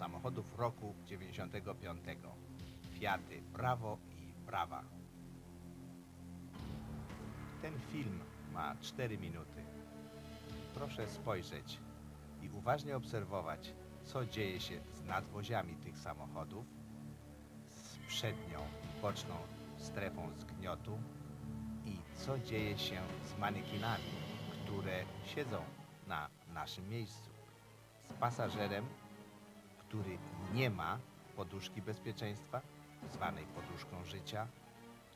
samochodów roku 95. Fiaty Bravo i Brawa. Ten film ma 4 minuty. Proszę spojrzeć i uważnie obserwować, co dzieje się z nadwoziami tych samochodów, z przednią i boczną strefą zgniotu i co dzieje się z manekinami, które siedzą na naszym miejscu, z pasażerem, który nie ma poduszki bezpieczeństwa, zwanej poduszką życia,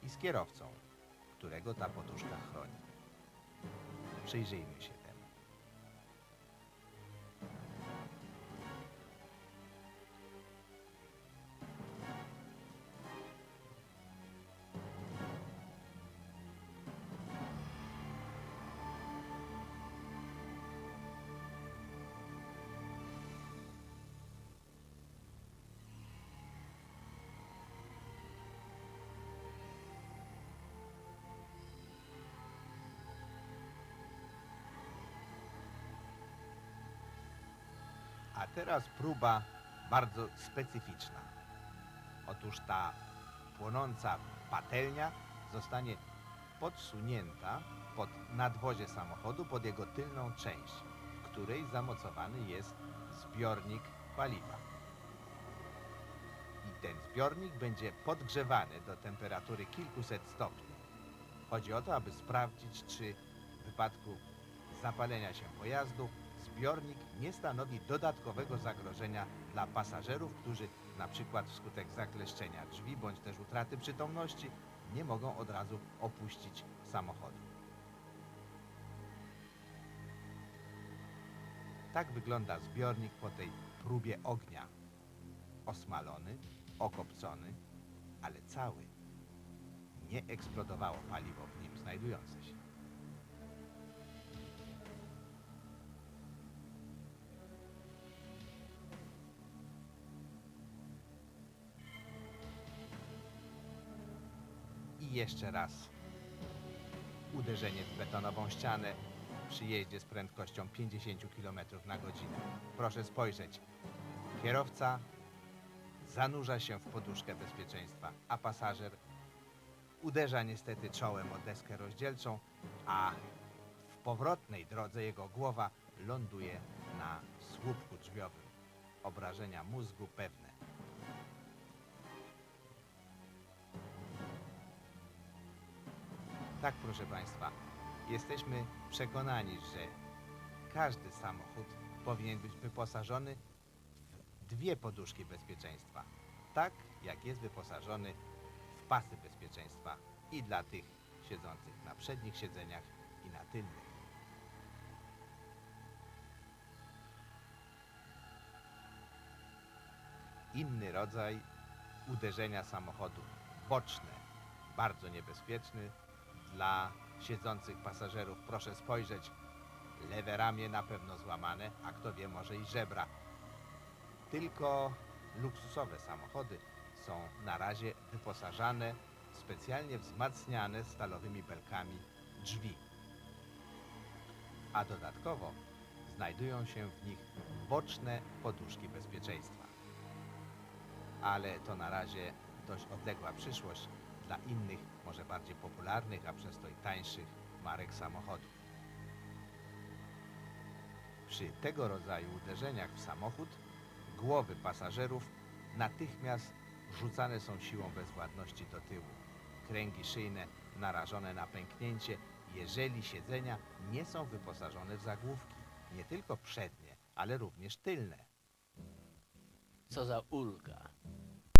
i z kierowcą, którego ta poduszka chroni. Przyjrzyjmy się teraz próba bardzo specyficzna. Otóż ta płonąca patelnia zostanie podsunięta pod nadwozie samochodu, pod jego tylną część, w której zamocowany jest zbiornik paliwa. I ten zbiornik będzie podgrzewany do temperatury kilkuset stopni. Chodzi o to, aby sprawdzić, czy w wypadku zapalenia się pojazdu zbiornik nie stanowi dodatkowego zagrożenia dla pasażerów, którzy na przykład wskutek zakleszczenia drzwi bądź też utraty przytomności nie mogą od razu opuścić samochodu. Tak wygląda zbiornik po tej próbie ognia. Osmalony, okopcony, ale cały. Nie eksplodowało paliwo w nim znajdujące się. Jeszcze raz uderzenie w betonową ścianę przy jeździe z prędkością 50 km na godzinę. Proszę spojrzeć. Kierowca zanurza się w poduszkę bezpieczeństwa, a pasażer uderza niestety czołem o deskę rozdzielczą, a w powrotnej drodze jego głowa ląduje na słupku drzwiowym. Obrażenia mózgu pewne. Tak, proszę Państwa, jesteśmy przekonani, że każdy samochód powinien być wyposażony w dwie poduszki bezpieczeństwa. Tak jak jest wyposażony w pasy bezpieczeństwa i dla tych siedzących na przednich siedzeniach i na tylnych. Inny rodzaj uderzenia samochodu boczne, bardzo niebezpieczny dla siedzących pasażerów. Proszę spojrzeć, lewe ramię na pewno złamane, a kto wie, może i żebra. Tylko luksusowe samochody są na razie wyposażane w specjalnie wzmacniane stalowymi belkami drzwi. A dodatkowo znajdują się w nich boczne poduszki bezpieczeństwa. Ale to na razie dość odległa przyszłość dla innych, może bardziej popularnych, a przez to i tańszych marek samochodów. Przy tego rodzaju uderzeniach w samochód głowy pasażerów natychmiast rzucane są siłą bezwładności do tyłu. Kręgi szyjne narażone na pęknięcie, jeżeli siedzenia nie są wyposażone w zagłówki, nie tylko przednie, ale również tylne. Co za ulga.